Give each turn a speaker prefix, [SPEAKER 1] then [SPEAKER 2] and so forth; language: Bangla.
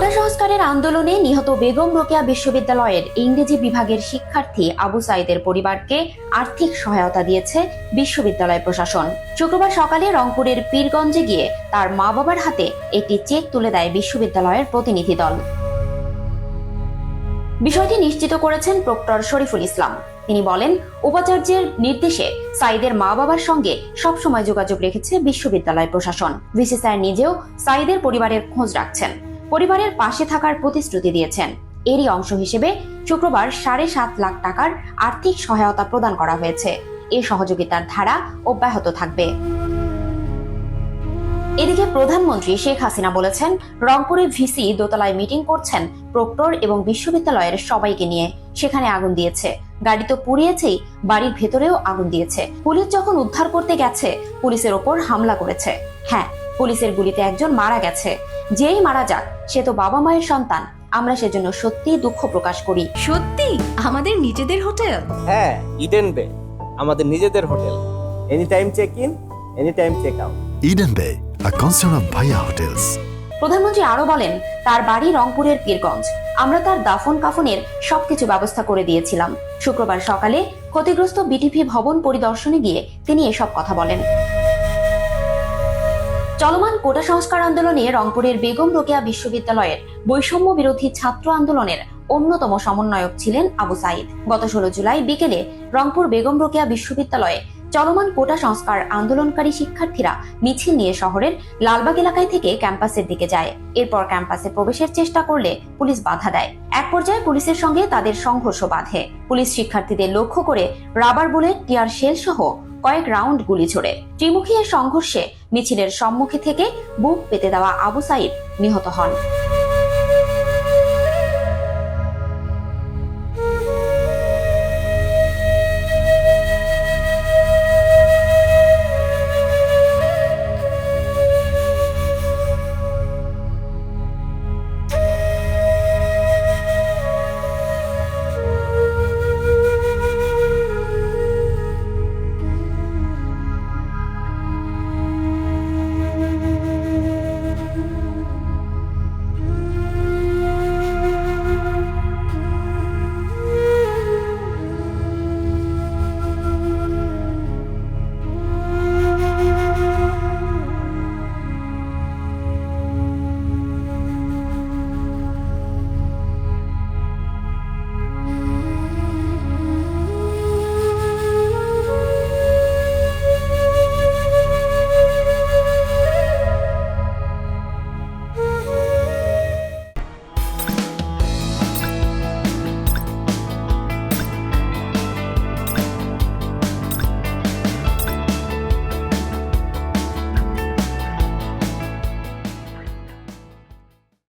[SPEAKER 1] কোটা সংস্কারের আন্দোলনে নিহত বেগম রোকেয়া বিশ্ববিদ্যালয়ের ইংরেজি বিভাগের শিক্ষার্থী আবু সাইদের পরিবারকে আর্থিক সহায়তা দিয়েছে বিশ্ববিদ্যালয় প্রশাসন। শুক্রবার সকালে রংপুরের পীরগঞ্জে গিয়ে তার মা বাবার হাতে একটি চেক তুলে দেয় বিশ্ববিদ্যালয়ের প্রতিনিধি দল। বিষয়টি নিশ্চিত করেছেন প্রক্টর শরীফুল ইসলাম। তিনি বলেন, উপাচার্যের নির্দেশে সাইদের মা বাবার সঙ্গে সবসময় যোগাযোগ রেখেছে বিশ্ববিদ্যালয় প্রশাসন। স্যার নিজেও সাইদের পরিবারের খোঁজ রাখছেন। পরিবারের পাশে থাকার প্রতিশ্রুতি দিয়েছেন। এরই অংশ হিসেবে শুক্রবার সাড়ে সাত লাখ টাকার আর্থিক সহায়তা প্রদান করা হয়েছে। এ সহযোগিতার ধারা অব্যাহত থাকবে। এদিকে প্রধানমন্ত্রী শেখ হাসিনা বলেছেন, রংপুরে ভিসি দোতলায় মিটিং করছেন প্রক্টর এবং বিশ্ববিদ্যালয়ের সবাইকে নিয়ে। সেখানে আগুন দিয়েছে। গাড়ি তো পুড়িয়েছেই, বাড়ির ভেতরেও আগুন দিয়েছে। পুলিশ যখন উদ্ধার করতে গেছে, পুলিশের ওপর হামলা করেছে। হ্যাঁ পুলিশের গুলিতে একজন মারা গেছে। যেই মারা যাক সে তো বাবা মায়ের সন্তান। আমরা সেজন্য সত্যি দুঃখ প্রকাশ করি।
[SPEAKER 2] সত্যি? আমাদের নিজেদের হোটেল?
[SPEAKER 3] হ্যাঁ ইডেন বে। আমাদের নিজেদের hotel. Any time check in any time check out
[SPEAKER 4] Eden Bay, a concern of Bhaya Hotels.
[SPEAKER 1] প্রধানমন্ত্রী আরও বলেন তার বাড়ি রংপুরের পীরগঞ্জ। আমরা তার দাফন কাফনের সবকিছু ব্যবস্থা করে দিয়েছিলাম। শুক্রবার সকালে ক্ষতিগ্রস্ত বিটিপি ভবন পরিদর্শনে গিয়ে তিনি এসব কথা বলেন। চলমান কোটা সংস্কার আন্দোলনে রংপুরের বেগম রোকেয়া বিশ্ববিদ্যালয়ের বৈষম্য বিরোধী ছাত্র আন্দোলনের অন্যতম সমন্বয়ক ছিলেন আবু সাইদ। গত ষোলো জুলাই বিকেলে রংপুর বেগম রোকেয়া বিশ্ববিদ্যালয়ে চলমান কোটা সংস্কার আন্দোলনকারী শিক্ষার্থীরা মিছিল নিয়ে শহরের লালবাগ এলাকায় থেকে ক্যাম্পাসের দিকে যায়। এরপর ক্যাম্পাসে প্রবেশের চেষ্টা করলে পুলিশ বাধা দেয়। এক পর্যায়ে পুলিশের সঙ্গে তাদের সংঘর্ষ বাধে। পুলিশ শিক্ষার্থীদের লক্ষ্য করে রাবার বুলেট, টিয়ার শেল সহ কয়েক রাউন্ড গুলি ছোড়ে ত্রিমুখী এর সংঘর্ষে মিছিলের সম্মুখে থেকে বুক পেতে দেওয়া আবু সাইদ নিহত হন।